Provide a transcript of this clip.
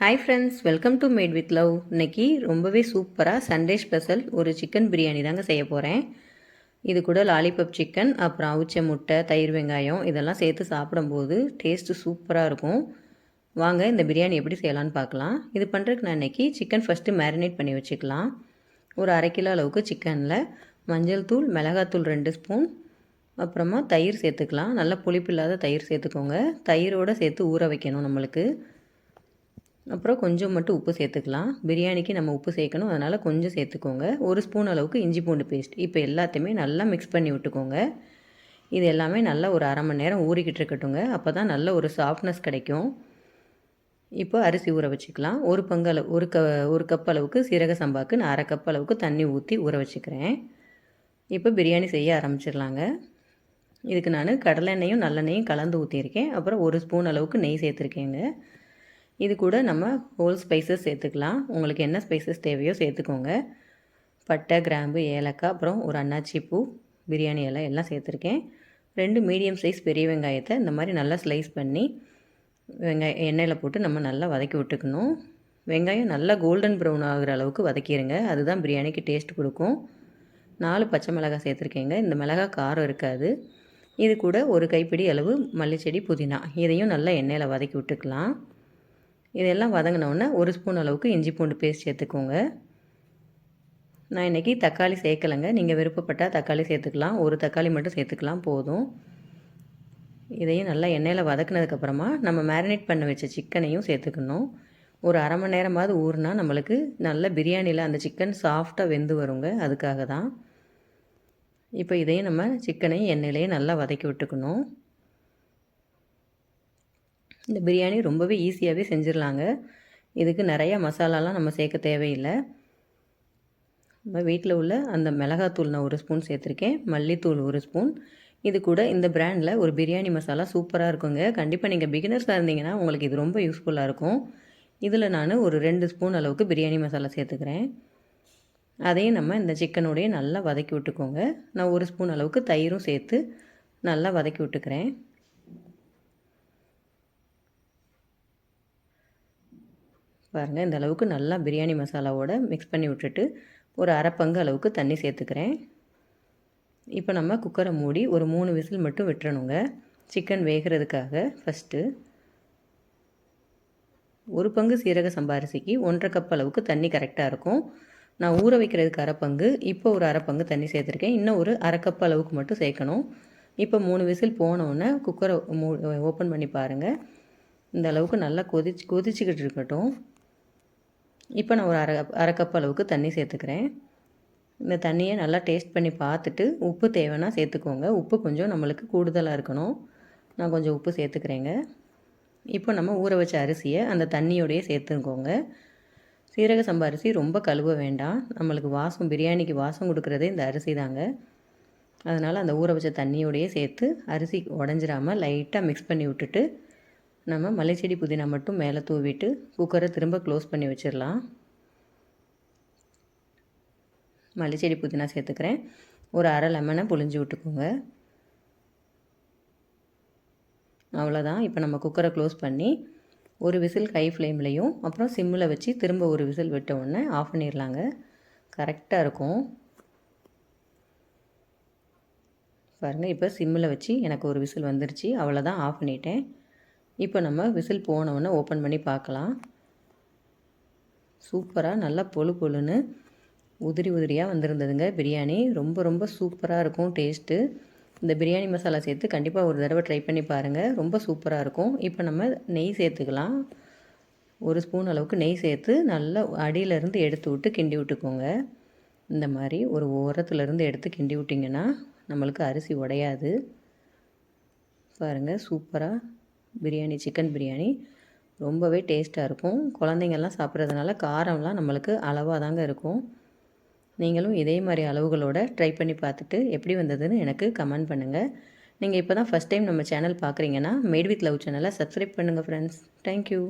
Hi friends welcome to made with love இன்னைக்கு ரொம்பவே சூப்பராக சண்டே ஸ்பெஷல் ஒரு சிக்கன் பிரியாணி தாங்க செய்ய போகிறேன் இது கூட லாலிபப் சிக்கன் அப்புறம் அவிச்ச முட்டை தயிர் வெங்காயம் இதெல்லாம் சேர்த்து சாப்பிடும்போது டேஸ்ட்டு சூப்பராக இருக்கும். வாங்க இந்த பிரியாணி எப்படி செய்யலான்னு பார்க்கலாம். இது பண்ணுறதுக்கு நான் இன்றைக்கி சிக்கன் ஃபஸ்ட்டு மேரினேட் பண்ணி வச்சுக்கலாம். ஒரு அரை கிலோ அளவுக்கு சிக்கனில் மஞ்சள் தூள் மிளகாத்தூள் ரெண்டு ஸ்பூன் அப்புறமா தயிர் சேர்த்துக்கலாம். நல்லா புளிப்பு இல்லாத தயிர் சேர்த்துக்கோங்க. தயிரோடு சேர்த்து ஊற வைக்கணும் நம்மளுக்கு. அப்புறம் கொஞ்சம் மட்டும் உப்பு சேர்த்துக்கலாம். பிரியாணிக்கு நம்ம உப்பு சேர்க்கணும். அதனால் கொஞ்சம் சேர்த்துக்கோங்க. ஒரு ஸ்பூன் அளவுக்கு இஞ்சி பூண்டு பேஸ்ட் இப்போ எல்லாத்தையுமே நல்லா மிக்ஸ் பண்ணி விட்டுக்கோங்க. இது எல்லாமே நல்லா ஒரு அரை மணி நேரம் ஊறிக்கிட்டு இருக்கட்டுங்க அப்போ தான் நல்ல ஒரு சாஃப்ட்னஸ் கிடைக்கும். இப்போ அரிசி ஊற வச்சுக்கலாம். ஒரு பங்கு அளவு ஒரு க ஒரு கப் அளவுக்கு சீரக சம்பாவுக்கு நான் அரை கப் அளவுக்கு தண்ணி ஊற்றி ஊற வச்சுக்கிறேன். இப்போ பிரியாணி செய்ய ஆரம்பிச்சிடலாங்க. இதுக்கு நான் கடலெண்ணெயும் நல்லெண்ணெயும் கலந்து ஊற்றியிருக்கேன் அப்புறம் ஒரு ஸ்பூன் அளவுக்கு நெய் சேர்த்துருக்கேங்க. இது கூட நம்ம ஹோல் ஸ்பைசஸ் சேர்த்துக்கலாம். உங்களுக்கு என்ன ஸ்பைசஸ் தேவையோ சேர்த்துக்கோங்க. பட்டை கிராம்பு ஏலக்காய் அப்புறம் ஒரு அன்னாச்சி பூ பிரியாணி எல்லாம் எல்லாம் சேர்த்துருக்கேன். ரெண்டு மீடியம் சைஸ் பெரிய வெங்காயத்தை இந்த மாதிரி நல்லா ஸ்லைஸ் பண்ணி வெங்காயம் எண்ணெயில் போட்டு நம்ம நல்லா வதக்கி விட்டுக்கணும். வெங்காயம் நல்லா கோல்டன் ப்ரௌன் ஆகிற அளவுக்கு வதக்கிடுங்க அதுதான் பிரியாணிக்கு டேஸ்ட் கொடுக்கும். நாலு பச்சை மிளகாய் சேர்த்துருக்கேங்க. இந்த மிளகாய் காரம் இருக்காது. இது கூட ஒரு கைப்பிடி அளவு மல்லிச்செடி புதினா. இதையும் நல்லா எண்ணெயில் வதக்கி விட்டுக்கலாம். இதெல்லாம் வதங்கினோடனே ஒரு ஸ்பூன் அளவுக்கு இஞ்சி பூண்டு பேஸ்ட் சேர்த்துக்கோங்க. நான் இன்றைக்கி தக்காளி சேர்க்கலைங்க. நீங்கள் விருப்பப்பட்டால் தக்காளி சேர்த்துக்கலாம். ஒரு தக்காளி மட்டும் சேர்த்துக்கலாம் போதும். இதையும் நல்லா எண்ணெயில் வதக்குனதுக்கப்புறமா நம்ம மேரினேட் பண்ண வச்ச சிக்கனையும் சேர்த்துக்கணும். ஒரு அரை மணி நேரமாவது ஊறுனா நம்மளுக்கு நல்ல பிரியாணியில் அந்த சிக்கன் சாஃப்டாக வெந்து வருங்க. அதுக்காக தான் இப்போ இதையும் நம்ம சிக்கனையும் எண்ணெயிலையும் நல்லா வதக்கி விட்டுக்கணும். இந்த பிரியாணி ரொம்பவே ஈஸியாகவே செஞ்சிடலாங்க இதுக்கு நிறைய மசாலாலாம் நம்ம சேர்க்க தேவையில்லை. நம்ம வீட்டில் உள்ள அந்த மிளகாத்தூள் நான் ஒரு ஸ்பூன் சேர்த்துருக்கேன். மல்லித்தூள் ஒரு ஸ்பூன். இது கூட இந்த பிராண்டில் ஒரு பிரியாணி மசாலா சூப்பராக இருக்குங்க. கண்டிப்பாக நீங்கள் பிகினர்ஸாக இருந்தீங்கன்னா உங்களுக்கு இது ரொம்ப யூஸ்ஃபுல்லாக இருக்கும். இதில் நான் ஒரு ரெண்டு ஸ்பூன் அளவுக்கு பிரியாணி மசாலா சேர்த்துக்கிறேன். அதையும் நம்ம இந்த சிக்கனோடையே நல்லா வதக்கி விட்டுக்கோங்க. நான் ஒரு ஸ்பூன் அளவுக்கு தயிரும் சேர்த்து நல்லா வதக்கி விட்டுக்கிறேன். பாருங்கள் இந்த அளவுக்கு நல்லா பிரியாணி மசாலாவோட மிக்ஸ் பண்ணி விட்டுட்டு ஒரு அரை பங்கு அளவுக்கு தண்ணி சேர்த்துக்கிறேன். இப்போ நம்ம குக்கரை மூடி ஒரு மூணு விசில் மட்டும் விட்டுறணுங்க. சிக்கன் வேகிறதுக்காக ஃபஸ்ட்டு ஒரு பங்கு சீரக சம்பாரிசிக்கு ஒன்றரை கப் அளவுக்கு தண்ணி கரெக்டாக இருக்கும். நான் ஊற வைக்கிறதுக்கு அரை பங்கு இப்போ ஒரு அரை பங்கு தண்ணி சேர்த்துருக்கேன். இன்னும் ஒரு அரை கப் அளவுக்கு மட்டும் சேர்க்கணும். இப்போ மூணு விசில் போனோடனே குக்கரை மூ ஓப்பன் பண்ணி பாருங்கள் இந்த அளவுக்கு நல்லா கொதிச்சு கொதிச்சுக்கிட்டு இருக்கட்டும். இப்போ நான் ஒரு அரை அரை கப் அளவுக்கு தண்ணி சேர்த்துக்கிறேன். இந்த தண்ணியை நல்லா டேஸ்ட் பண்ணி பார்த்துட்டு உப்பு தேவைன்னா சேர்த்துக்கோங்க. உப்பு கொஞ்சம் நம்மளுக்கு கூடுதலாக இருக்கணும். நான் கொஞ்சம் உப்பு சேர்த்துக்கிறேங்க. இப்போ நம்ம ஊற வச்ச அரிசியை அந்த தண்ணியோடையே சேர்த்துக்கோங்க. சீரக சம்பா அரிசி ரொம்ப கழுவ வேண்டாம். நம்மளுக்கு வாசம் பிரியாணிக்கு வாசம் கொடுக்குறதே இந்த அரிசி தாங்க. அதனால் அந்த ஊற வச்ச தண்ணியோடையே சேர்த்து அரிசி உடஞ்சிராமல் லைட்டாக மிக்ஸ் பண்ணி விட்டுட்டு நம்ம மல்லிச்செடி புதினா மட்டும் மேலே தூவிட்டு குக்கரை திரும்ப க்ளோஸ் பண்ணி வச்சிடலாம். மல்லிச்செடி புதினா சேர்த்துக்கிறேன். ஒரு அரை லெமனை புழிஞ்சு விட்டுக்கோங்க. அவ்வளோதான். இப்போ நம்ம குக்கரை க்ளோஸ் பண்ணி ஒரு விசில் கை ஃப்ளேம்லேயும் அப்புறம் சிம்மில் வச்சு திரும்ப ஒரு விசில் விட்ட உடனே ஆஃப் பண்ணிடலாங்க. கரெக்டாக இருக்கும். பாருங்கள் இப்போ சிம்மில் வச்சு எனக்கு ஒரு விசில் வந்துருச்சு. அவ்வளோதான். ஆஃப் பண்ணிட்டேன். இப்போ நம்ம விசில் போனவுடனே ஓப்பன் பண்ணி பார்க்கலாம். சூப்பராக நல்லா பொழு பொழுன்னு உதிரி உதிரியாக வந்திருந்ததுங்க பிரியாணி. ரொம்ப ரொம்ப சூப்பராக இருக்கும் டேஸ்ட்டு இந்த பிரியாணி மசாலா சேர்த்து கண்டிப்பாக ஒரு தடவை ட்ரை பண்ணி பாருங்கள் ரொம்ப சூப்பராக இருக்கும். இப்போ நம்ம நெய் சேர்த்துக்கலாம். ஒரு ஸ்பூன் அளவுக்கு நெய் சேர்த்து நல்லா அடியிலேருந்து எடுத்து விட்டு கிண்டி விட்டுக்கோங்க. இந்த மாதிரி ஒரு ஓரத்துலேருந்து எடுத்து கிண்டி விட்டிங்கன்னா நம்மளுக்கு அரிசி உடையாது. பாருங்கள் சூப்பராக பிரியாணி சிக்கன் பிரியாணி. ரொம்பவே டேஸ்ட்டாக இருக்கும். குழந்தைங்கள்லாம் சாப்பிட்றதுனால காரம்லாம் நம்மளுக்கு அளவாக தாங்க இருக்கும். நீங்களும் இதே மாதிரி அளவுகளோட ட்ரை பண்ணி பார்த்துட்டு எப்படி வந்ததுன்னு எனக்கு கமெண்ட் பண்ணுங்கள் நீங்கள் இப்போ தான் ஃபஸ்ட் டைம் நம்ம சேனல் பார்க்குறீங்கன்னா மேட் வித் லவ் சேனலை சப்ஸ்கிரைப் பண்ணுங்கள் ஃப்ரெண்ட்ஸ் தேங்க்யூ